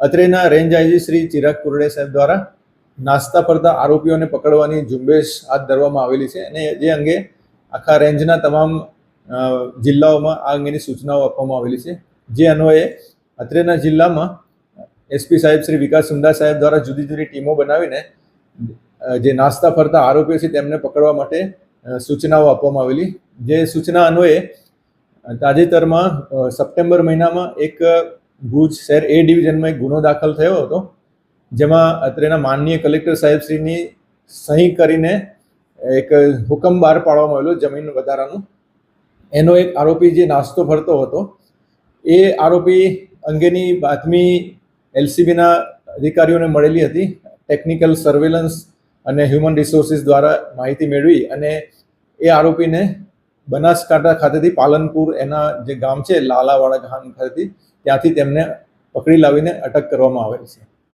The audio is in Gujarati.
અત્રેના રેન્જ આઈજી શ્રી ચિરાગ કુરડે સાહેબ દ્વારા નાસ્તા ફરતા આરોપીઓને પકડવાની ઝુંબેશ હાથ ધરવામાં આવેલી છે અને જે અંગે આખા રેન્જના તમામ જિલ્લાઓમાં આ અંગેની સૂચનાઓ આપવામાં આવેલી છે. જે અન્વયે અત્રેના જિલ્લામાં એસપી સાહેબ શ્રી વિકાસ સુંદા સાહેબ દ્વારા જુદી જુદી ટીમો બનાવીને જે નાસ્તા ફરતા આરોપીઓ છે તેમને પકડવા માટે સૂચનાઓ આપવામાં આવેલી. જે સૂચના અન્વયે તાજેતરમાં સપ્ટેમ્બર મહિનામાં એક ભુજ શહેર એ ડિવિઝનમાં એક ગુનો દાખલ થયો હતો, જેમાં અત્રેના માનનીય કલેક્ટર સાહેબશ્રીની સહી કરીને એક હુકમ બહાર પાડવામાં આવેલો, જમીન વધારાનું. એનો એક આરોપી જે નાસ્તો ફરતો હતો, એ આરોપી અંગેની બાતમી એલસીબીના અધિકારીઓને મળેલી હતી, ટેકનિકલ સર્વેલન્સ અને હ્યુમન રિસોર્સિસ દ્વારા માહિતી મેળવી અને એ આરોપીને બનાસકાંઠા ખાતેથી પાલનપુર એના જે ગામ છે, લાલાવાડા ગામ ખાતેથી ત્યાંથી તેમને પકડી લાવીને અટક કરવામાં આવેલ છે.